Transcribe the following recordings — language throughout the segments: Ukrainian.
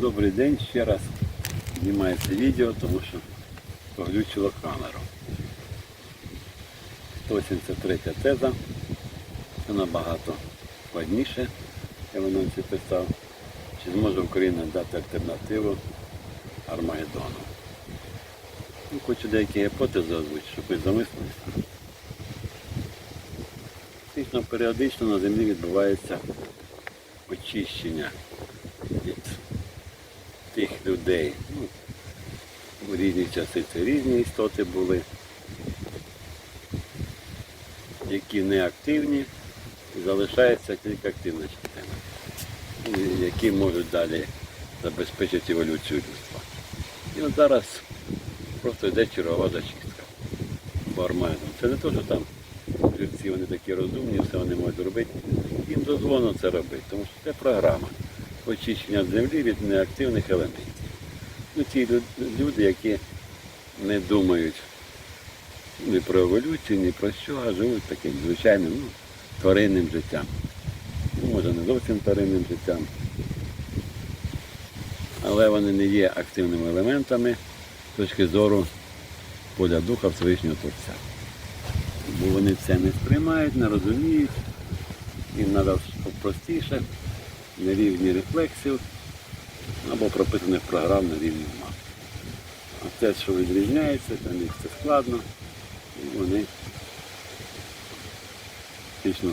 Добрий день ще раз. Знімається відео, тому що поглючило камеру. 183 теза. Це набагато складніше, я в анонсі писав. Чи зможе Україна дати альтернативу Армагеддону? Ну, хочу деякі гіпотези озвучити, щоб ви замислилися. Фактично періодично на землі відбувається очищення від тих людей. Ну, у різні часи це різні істоти були, які не активні, залишається тільки активна частина, які можуть далі забезпечити еволюцію людства. І от зараз просто йде чергова зачистка. Бармайном. Це не те, що там живці вони такі розумні, все вони можуть робити. Їм дозволено це робити, тому що це програма очищення землі від неактивних елементів. Ну, ті люди, які не думають ні про еволюцію, ні про що, а живуть таким звичайним ну, тваринним життям. Ну, може не зовсім тваринним життям. Але вони не є активними елементами з точки зору поля духа Всевишнього Творця. Бо вони це не сприймають, не розуміють, їм треба простіше, на рівні рефлексів або прописаних програм на рівні ума. А те, що відрізняється, для них це складно, і вони фактично,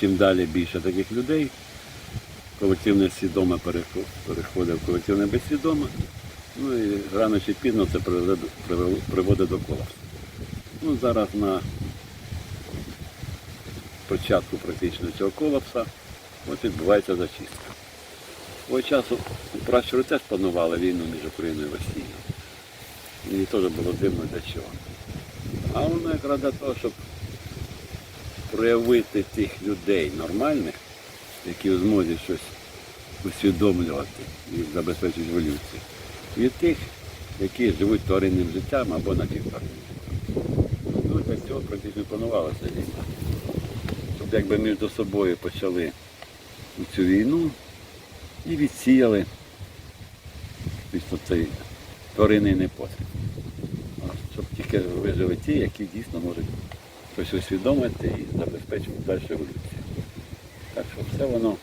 чим далі більше таких людей, колективне свідоме переходить в колективне безсвідоме, ну і рано чи пізно це приводить до колапсу. Ну, зараз на початку практично цього колапса от відбувається зачистка. Свого часу пращури теж планували війну між Україною і Росією. Мені теж було дивно для чого. А воно якраз для того, щоб проявити тих людей нормальних, які в змозі щось усвідомлювати і забезпечити еволюцію, від тих, які живуть тваринним життям або напівтваринним життям. Ну, для цього практично планувалася війна. Щоб якби між собою почали цю війну і відсіяли цей тваринний непотріб. Щоб тільки вижили ті, які дійсно можуть щось усвідомити і забезпечити далі еволюцію. Так що все воно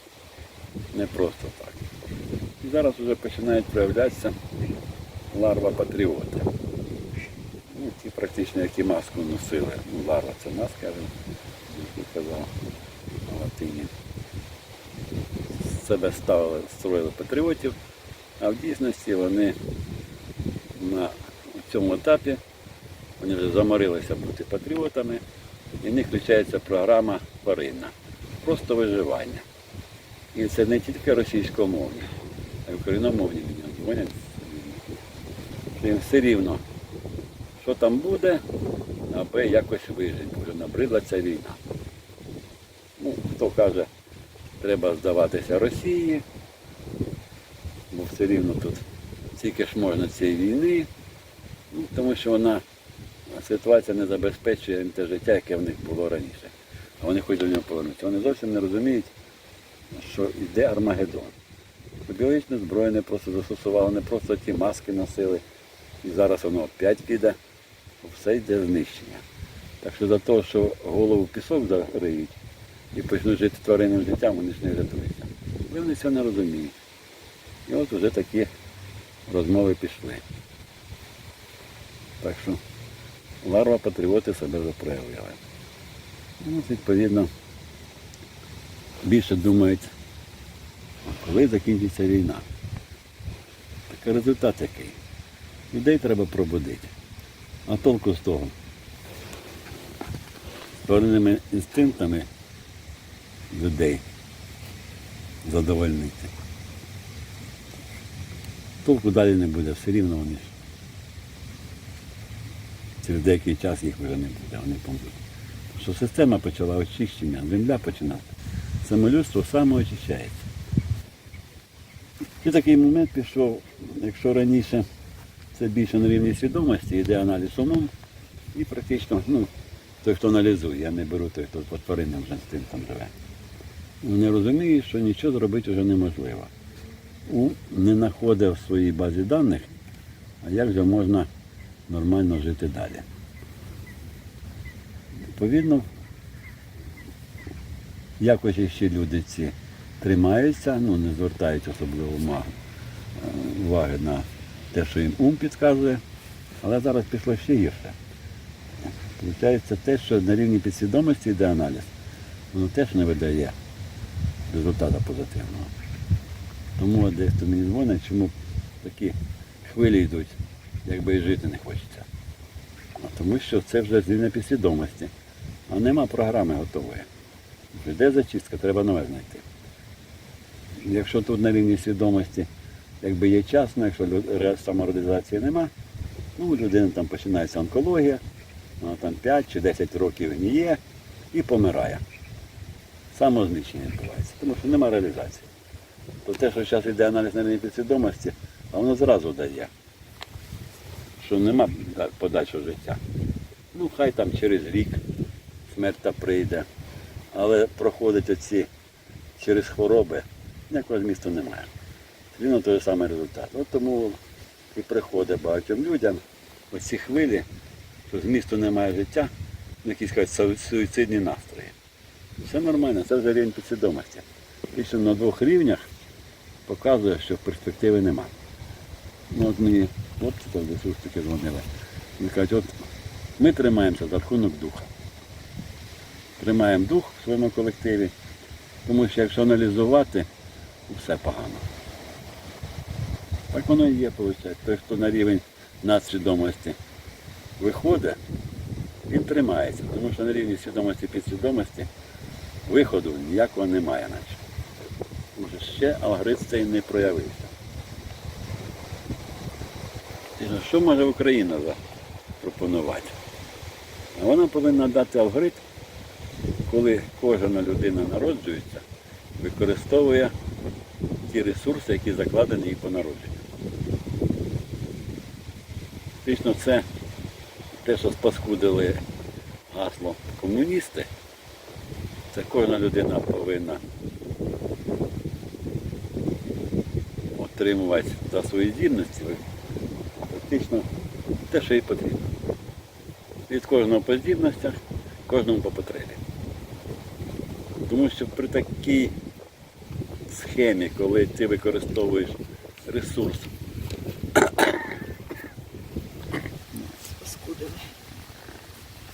не просто так. І зараз вже починають проявлятися ларва патріоти. Ну, ті практично, які маску носили. Ну, ларва це маска, я казав на латині. Себе ставили, строїли патріотів, а в дійсності вони на цьому етапі вони вже заморилися бути патріотами, і в них включається програма тваринна. Просто виживання. І це не тільки російськомовні, а й україномовні їм все рівно, що там буде, аби якось вижити, бо вже набридла ця війна. Ну, хто каже, треба здаватися Росії, бо все рівно тут тільки ж можна цієї війни, ну, тому що вона ситуація не забезпечує їм те життя, яке в них було раніше. А вони хочуть до нього повернутися. Вони зовсім не розуміють, що йде Армагеддон. Біологічну зброю не просто застосували, не просто ті маски носили. І зараз воно опять піде, все йде знищення. Так що за те, що голову в пісок зариють і почнуть жити тваринним життям, вони ж не рятуються. Вони цього не розуміють. І от вже такі розмови пішли. Так що ларва патріоти себе вже проявили. Ну, відповідно, більше думають, коли закінчиться війна. Так результат який? Людей треба пробудити. А толку з того. Створеними інстинктами людей задовольнити. Толку далі не буде, все рівно вони ж. Через деякий час їх вже не буде, вони помруть. Тому Що система почала очищення, земля починає. Саме людство самоочищається. І такий момент пішов, якщо раніше це більше на рівні свідомості, йде аналіз умом, і практично, ну, той, хто аналізує, я не беру той, хто по тваринним вже інстинктам живе. Вони розуміють, що нічого зробити вже неможливо. у, не знаходив в своїй базі даних, а як же можна нормально жити далі. Відповідно, якось ще люди ці тримаються, ну не звертають особливо е, уваги на те, що їм ум підказує, але зараз пішло ще гірше. Получається те, що на рівні підсвідомості йде аналіз, воно теж не видає результату позитивного. Тому дехто мені дзвонить, чому такі хвилі йдуть, якби і жити не хочеться. А тому що це вже з рівня підсвідомості. А нема програми готової. Йде зачистка, треба нове знайти. Якщо тут на рівні свідомості якби є час, ну, якщо самореалізації нема, ну у людини там починається онкологія, вона там 5 чи 10 років гніє і помирає. Самознищення відбувається, тому що нема реалізації. То те, що зараз йде аналіз на рівні підсвідомості, воно зразу дає, що нема да- подальшого життя. Ну, хай там через рік смерть та прийде, але проходить оці через хвороби, ніякого змісту немає. Рівно той самий результат. От тому і приходить багатьом людям оці хвилі, що змісту немає життя, ну, якісь кажуть, суїцидні настрої. Все нормально, це вже рівень підсвідомості. І що на двох рівнях показує, що перспективи нема. Ну, от мені хлопці там таки дзвонили. Вони кажуть, от ми тримаємося за рахунок духа. Тримаємо дух в своєму колективі, тому що якщо аналізувати, все погано. Так воно і є, виходить. Той, хто на рівень надсвідомості виходить, він тримається, тому що на рівні свідомості підсвідомості виходу ніякого немає наче. Що ще алгоритм цей не проявився. Що, може Україна запропонувати? Вона повинна дати алгоритм, коли кожна людина народжується, використовує ті ресурси, які закладені їй по народженню. Фактично це те, що спаскудили гасло комуністи, це кожна людина повинна отримувати за свої здібності фактично те, що їй потрібно. Від кожного по здібностях, кожному по потребі. Тому що при такій схемі, коли ти використовуєш ресурс,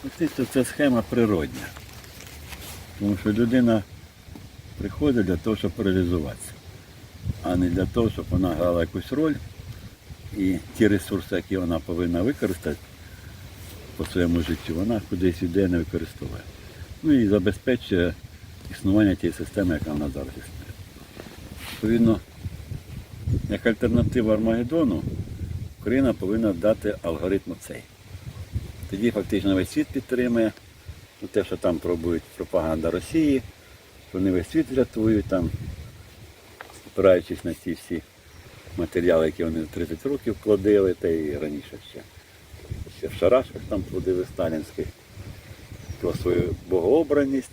фактично це схема природня. Тому що людина приходить для того, щоб реалізуватися, а не для того, щоб вона грала якусь роль і ті ресурси, які вона повинна використати по своєму життю, вона кудись іде не використовує. Ну і забезпечує існування тієї системи, яка в нас зараз існує. Відповідно, як альтернатива Армагеддону, Україна повинна дати алгоритм цей. Тоді фактично весь світ підтримує те, що там пробують пропаганда Росії, що вони весь світ рятують, там, спираючись на ці всі матеріали, які вони 30 років плодили, та й раніше ще. Ще в шарашках там плодили сталінських про свою богообраність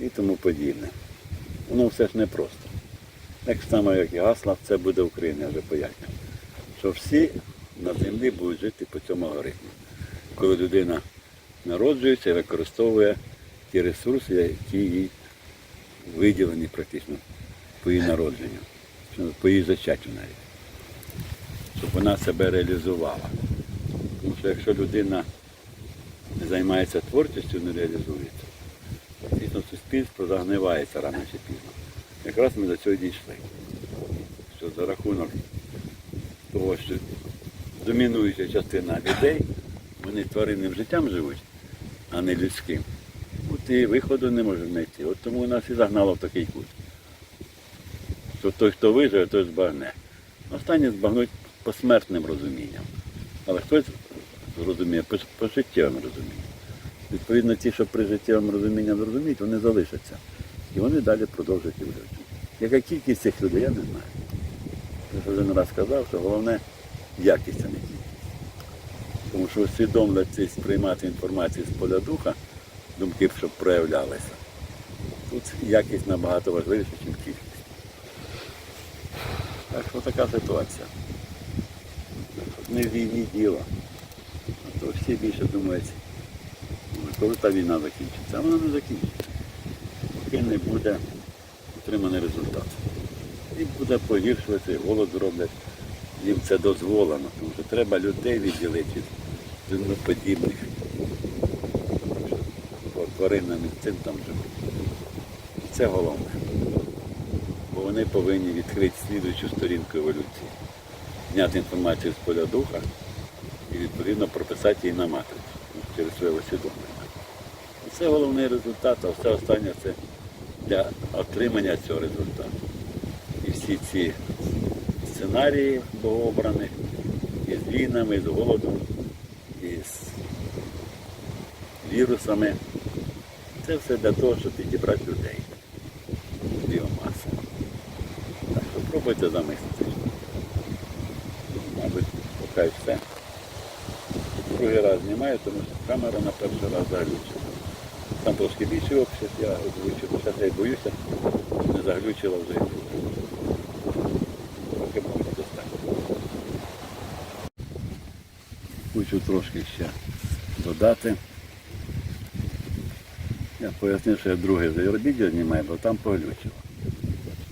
і тому подібне. Воно все ж непросто. Так само, як і гасла, це буде Україна, я вже пояснюю. Що всі на землі будуть жити по цьому алгоритму. Коли людина народжується і використовує ті ресурси, які їй виділені практично по її народженню, по її зачаттю навіть. Щоб вона себе реалізувала. Тому що якщо людина не займається творчістю, не реалізується, фактично суспільство загнивається рано чи пізно. Якраз ми до цього дійшли. Що за рахунок того, що домінуюча частина людей, вони тваринним життям живуть, а не людським. От і виходу не можуть знайти. От тому нас і загнало в такий кут. Що той, хто виживе, той збагне. Останні збагнуть посмертним розумінням. Але хтось зрозуміє по, по життєвим розумінням. Відповідно, ті, що при життєвому розумінні зрозуміють, вони залишаться. І вони далі продовжують жити. Яка кількість цих людей, я не знаю. Я ж один раз сказав, що головне якість, а не кількість. Тому що усвідомлювати сприймати інформацію з поля духа, думки, щоб проявлялися. Тут якість набагато важливіша, ніж кількість. Так що така ситуація. Не в війні діло. А то всі більше думають, коли та війна закінчиться. А вона не закінчиться. Поки не буде отриманий результат. І буде погіршувати, голод зроблять. Їм це дозволено, тому що треба людей відділити від земноподібних. По тваринним інстинктам живуть. Це головне. Бо вони повинні відкрити слідуючу сторінку еволюції, зняти інформацію з поля духа і відповідно прописати її на матрицю через своє усвідомлення. Це головний результат, а все останнє це для отримання цього результату. І всі ці сценарії богообраних і з війнами, і з голодом, і з вірусами. Це все для того, щоб підібрати людей. Біомаса. Так що пробуйте замислитись. Мабуть, поки все. Другий раз знімаю, тому що камера на перший раз заглючила. Там трошки більший обсяг, я озвучив, зараз я боюся, не заглючила вже. і. Трохи мабуть достатньо. Хочу трошки ще додати. Я пояснив, що я другий вже відео знімаю, бо там поглючило.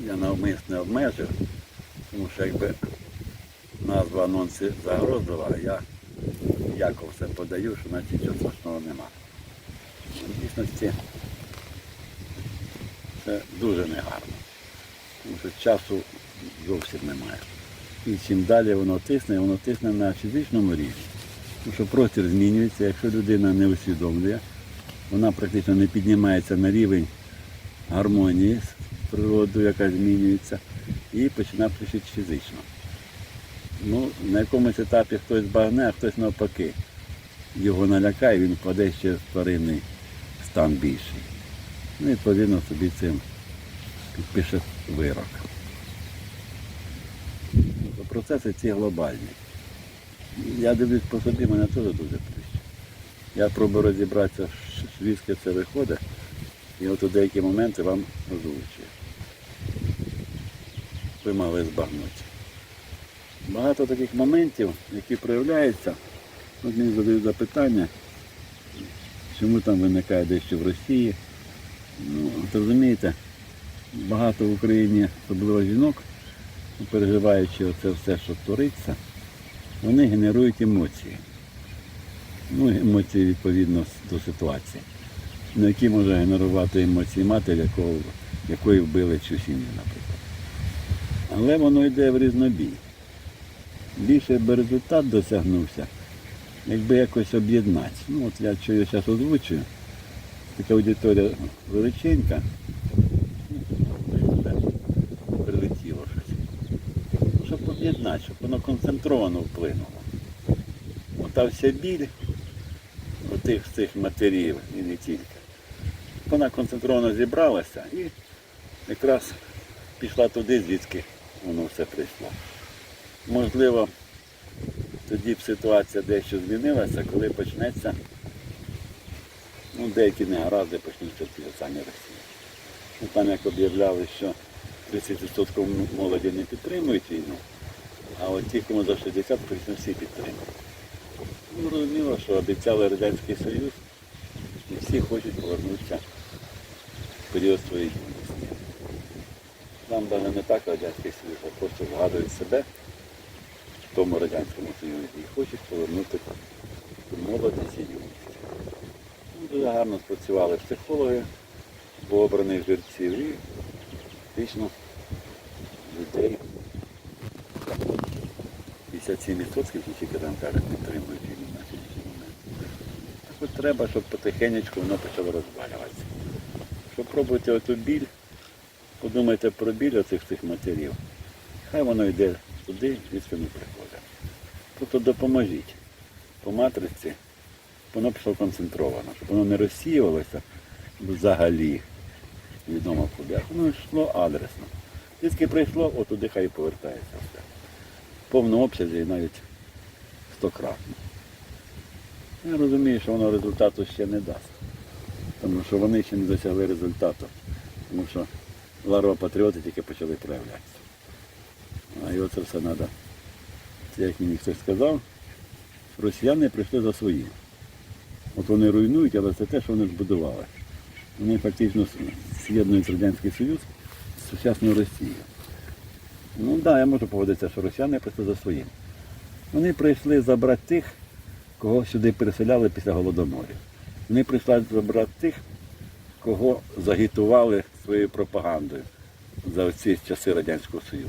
Я навмисно обмежив, тому що якби назва анонсу загрозила, а я яко все подаю, що наче нічого страшного нема. В дійсності це дуже негарно, тому що часу зовсім немає. І чим далі воно тисне, воно тисне на фізичному рівні. Тому що простір змінюється, якщо людина не усвідомлює, вона практично не піднімається на рівень гармонії з природою, яка змінюється, і починає включити фізично. Ну, на якомусь етапі хтось багне, а хтось навпаки. Його налякає, він впаде ще в тваринний стан більший. Ну, відповідно, собі цим підпише вирок. Тобто Процеси ці глобальні. Я дивлюсь по собі, мене теж дуже плющить. Я пробую розібратися, звідки це виходить, і от у деякі моменти вам озвучую. Ви мали збагнути. Багато таких моментів, які проявляються, от мені задають запитання, чому там виникає дещо в Росії. Ну, от розумієте, багато в Україні, особливо жінок, переживаючи оце все, що твориться, вони генерують емоції. Ну, емоції відповідно до ситуації. Ну, які може генерувати емоції матері, якого, якої вбили цю сім'ю, наприклад. Але воно йде в різнобій. Більше би результат досягнувся, якби якось об'єднати. Ну, от я що я зараз озвучую, така аудиторія величенька, прилетіло щось. Ну, Щоб воно концентровано вплинуло. Ота вся біль отих цих матерів і не тільки. Вона концентровано зібралася і якраз пішла туди, звідки воно все прийшло. Можливо, тоді б ситуація дещо змінилася, коли почнеться, ну, деякі негаразди почнуться в тій самій Росії. Ну, там як об'являли, що 30% молоді не підтримують війну, а от ті, кому за 60, практично всі підтримують. Ну, зрозуміло, що обіцяли Радянський Союз, і всі хочуть повернутися в період своєї юності. Там навіть не так Радянський Союз, а просто згадують себе в тому Радянському Союзі і хочуть повернути молодість і юність. Ну, Дуже гарно спрацювали психологи, обраних жерців і фактично людей 57% тільки там підтримують війну на сьогоднішній момент. Так от треба, щоб потихенечку воно почало розвалюватися. Щоб пробувати оту біль, подумайте про біль оцих цих матерів. Хай воно йде туди, звідки не приходить. Тобто допоможіть по матриці, щоб воно пішло концентровано, щоб воно не розсіювалося взагалі відомо куди. Воно йшло адресно. Звідки прийшло, отуди хай повертається все. В повному обсязі і навіть стократно. Я розумію, що воно результату ще не дасть. Тому що вони ще не досягли результату. Тому що ларва патріоти тільки почали проявлятися. А і оце все треба. Це як мені хтось сказав, росіяни прийшли за своїм. От вони руйнують, але це те, що вони збудували. Вони фактично з'єднують Радянський Союз з сучасною Росією. Ну так, да, я можу погодитися, що росіяни прийшли за своїм. Вони прийшли забрати тих, кого сюди переселяли після голодоморів. Вони прийшли забрати тих, кого загітували своєю пропагандою за ці часи Радянського Союзу.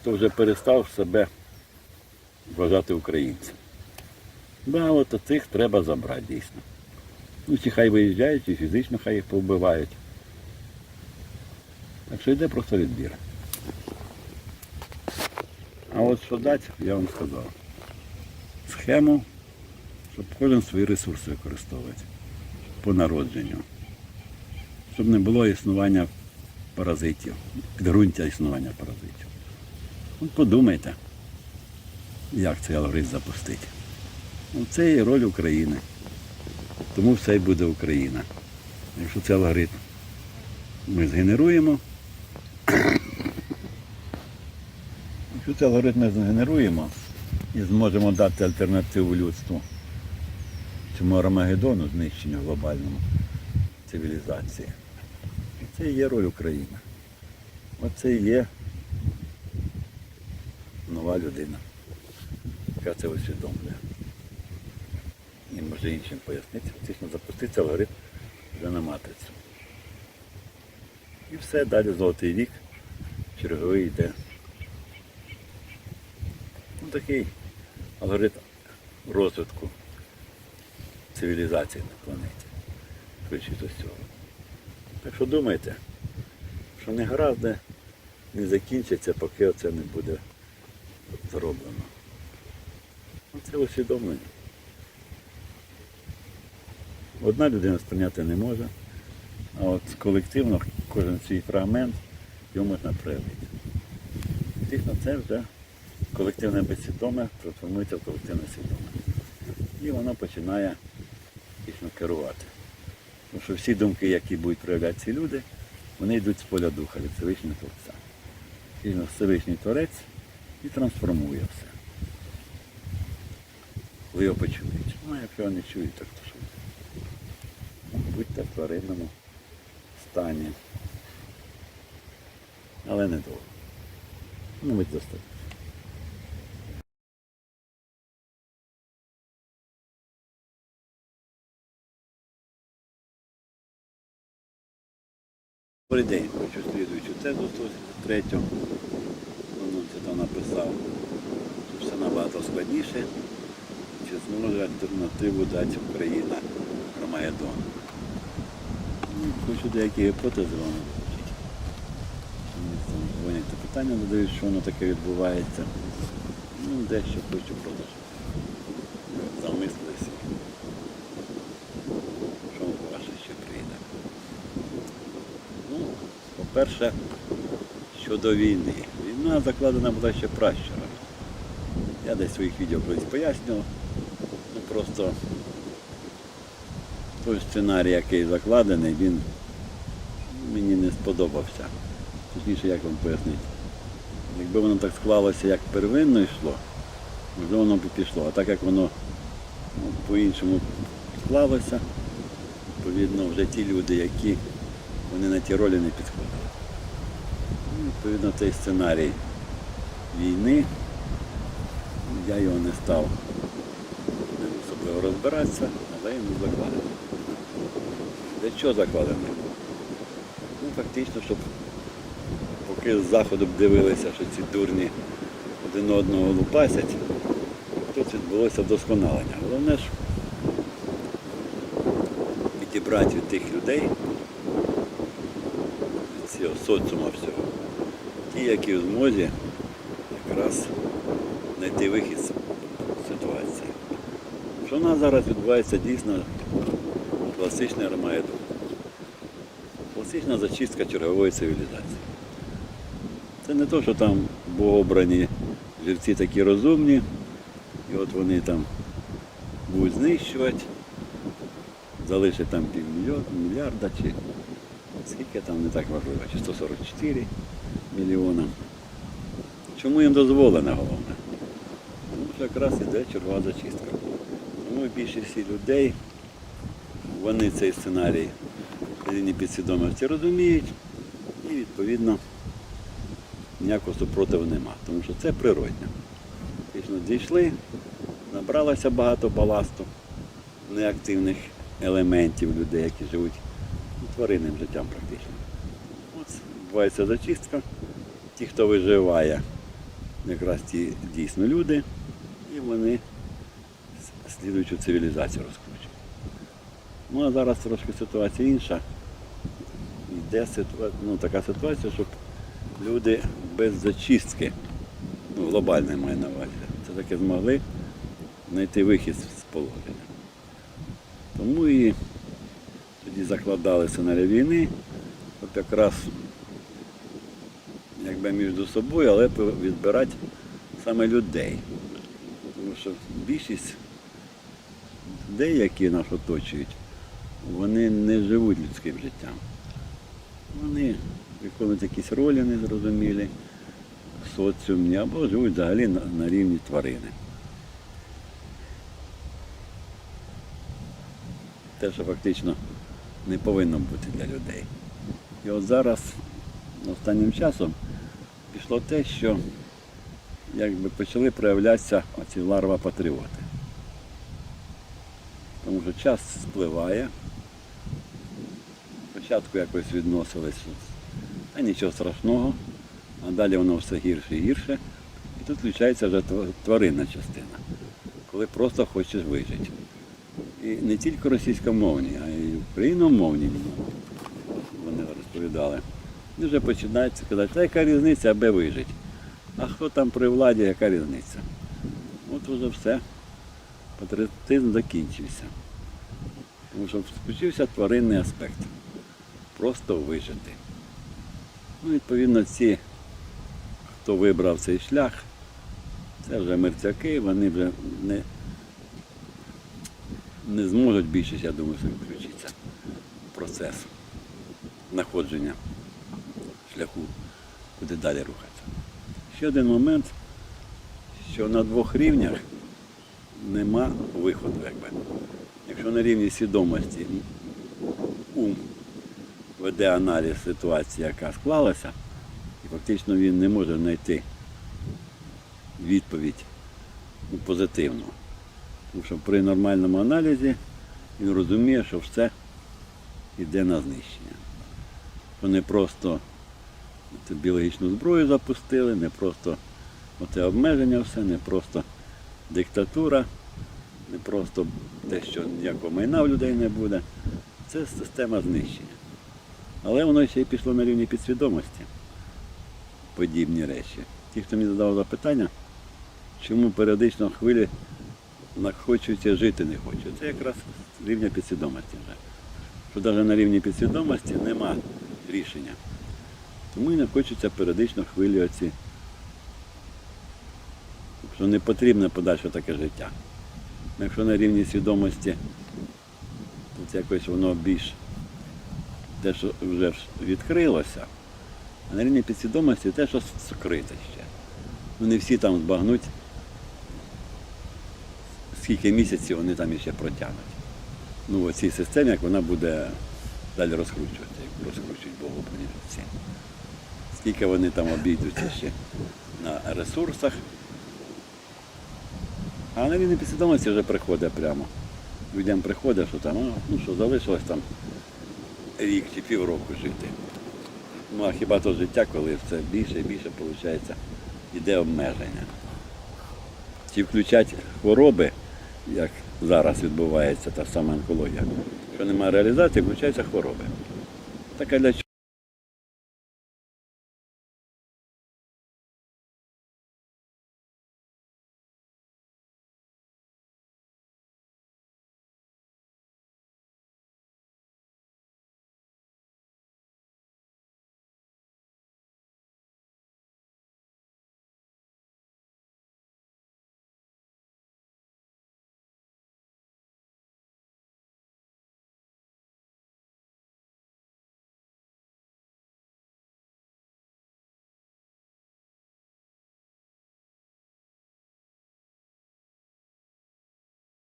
Хто вже перестав себе вважати українцем. Да, от цих треба забрати дійсно. Ну, чи хай виїжджають, і фізично хай їх повбивають. Так що йде просто відбір. А от що дати, я вам сказав. Схему, щоб кожен свої ресурси використовувати по народженню. Щоб не було існування паразитів, підґрунтя існування паразитів. От подумайте, як цей алгоритм запустити. Ну, Це є роль України. Тому все й буде Україна. Якщо цей алгоритм ми згенеруємо, якщо цей алгоритм згенеруємо і зможемо дати альтернативу людству цьому Армагеддону, знищенню глобальному цивілізації, це і є роль України. Оце і є нова людина, яка це усвідомлює. І може іншим пояснити, фактично запустити алгоритм вже на матрицю. І все, далі золотий вік, черговий йде. Такий алгоритм розвитку цивілізації на планеті. Швидше до цього. Так що думайте, що не гаразди не закінчиться, поки це не буде зроблено. Це усвідомлення. Одна людина сприйняти не може, а от колективно кожен свій фрагмент його можна проявити. Дійсно, це вже колективне безсвідоме трансформується в колективне свідоме. І воно починає дійсно керувати. Тому що всі думки, які будуть проявляти ці люди, вони йдуть з поля духа від Всевишнього Творця. Дійсно, Всевишній Творець і трансформує все. Ви його почуєте. Ну, якщо не чуєте, так то що? Будьте в тваринному стані. Але недовго. Ну, будь достатньо. Добрий день, хочу слідуючу тезу 183. Ну, це там написав, що все набагато складніше. Чи зможе альтернативу дати Україна Армагеддон? Ну, Хочу деякі гіпотези вам дзвонять питання задають, що воно таке відбувається. Ну, дещо хочу продовжити. Замислилися. Що ваше ще прийде? Ну, по-перше, щодо війни. Війна закладена була ще пращурами. Я десь своїх відео колись пояснював. Ну просто той сценарій, який закладений, він мені не сподобався. Точніше, як вам пояснити. Якби воно так склалося, як первинно йшло, можливо, воно б пішло. А так як воно ну, по-іншому склалося, відповідно, вже ті люди, які вони на ті ролі не підходили. Відповідно, цей сценарій війни, я його не став ним особливо розбиратися, але він був закладений. Для чого закладений? Ну, фактично, щоб поки з заходу дивилися, що ці дурні один одного лупасять, тут відбулося вдосконалення. Головне ж відібрати від тих людей, від цього соціума всього, ті, які в змозі якраз знайти вихід з ситуації. Що в нас зараз відбувається дійсно класичний Армагеддон. Класична зачистка чергової цивілізації. Це не то, що там богобрані живці такі розумні, і от вони там будуть знищувати, залишать там півмільярда чи скільки там не так важливо, чи 144 мільйона. Чому їм дозволено головне? Тому що якраз іде чергова зачистка. Тому більшість людей, вони цей сценарій на рівні підсвідомості розуміють і відповідно ніякого супротиву нема. Тому що це природне. Фактично дійшли, набралося багато баласту неактивних елементів людей, які живуть тваринним життям практично. Відбувається зачистка. Ті, хто виживає, якраз ті дійсно люди, і вони слідуючу цивілізацію розкручують. Ну а зараз трошки ситуація інша. Йде ситуа... ну, така ситуація, щоб люди без зачистки, ну, глобальної маю на увазі, це таки змогли знайти вихід з положення. Тому і тоді закладали сценарій війни, от якраз якби між собою, але відбирати саме людей. Тому що більшість людей, які нас оточують, вони не живуть людським життям. Вони виконують якісь ролі незрозумілі в соціумі або живуть взагалі на, на рівні тварини. Те, що фактично не повинно бути для людей. І от зараз, останнім часом, пішло те, що якби почали проявлятися оці ларва-патріоти. Тому що час спливає. Спочатку якось відносились, а нічого страшного, а далі воно все гірше і гірше. І тут включається вже тваринна частина, коли просто хочеш вижити. І не тільки російськомовні, а й україномовні вони розповідали. Вони вже починають казати, яка різниця, аби вижити. А хто там при владі, яка різниця? От вже все. Патріотизм закінчився. Тому що включився тваринний аспект. Просто вижити. Ну, відповідно, ці, хто вибрав цей шлях, це вже мерцяки, вони вже не, не зможуть більше, я думаю, що включитися в процес знаходження шляху, куди далі рухатися. Ще один момент, що на двох рівнях нема виходу, якби. Якщо на рівні свідомості ум веде аналіз ситуації, яка склалася, і фактично він не може знайти відповідь ну, позитивну. Тому що при нормальному аналізі він розуміє, що все йде на знищення. Що не просто біологічну зброю запустили, не просто оте обмеження все, не просто диктатура, не просто те, що ніякого майна в людей не буде. Це система знищення. Але воно ще й пішло на рівні підсвідомості. Подібні речі. Ті, хто мені задав запитання, чому періодично хвилі хочуться жити не хочуть. Це якраз рівня підсвідомості вже. Що навіть на рівні підсвідомості нема рішення. Тому і не хочеться періодично оці. Що не потрібне подальше таке життя. Якщо на рівні свідомості, то якось воно більш те, що вже відкрилося, а на рівні підсвідомості те, що скрите ще. Ну не всі там збагнуть, скільки місяців вони там іще протягнуть. Ну, в цій системі, як вона буде далі розкручуватися, як розкручують Богу всі. Скільки вони там обійдуться ще на ресурсах. А на рівні підсвідомості вже приходить прямо. Людям приходить, що там, ну що, залишилось там рік чи півроку жити. Ну а хіба то життя, коли все більше і більше виходить, йде обмеження. Чи включать хвороби, як зараз відбувається та сама онкологія. Якщо немає реалізації, включаються хвороби. Так а для чого?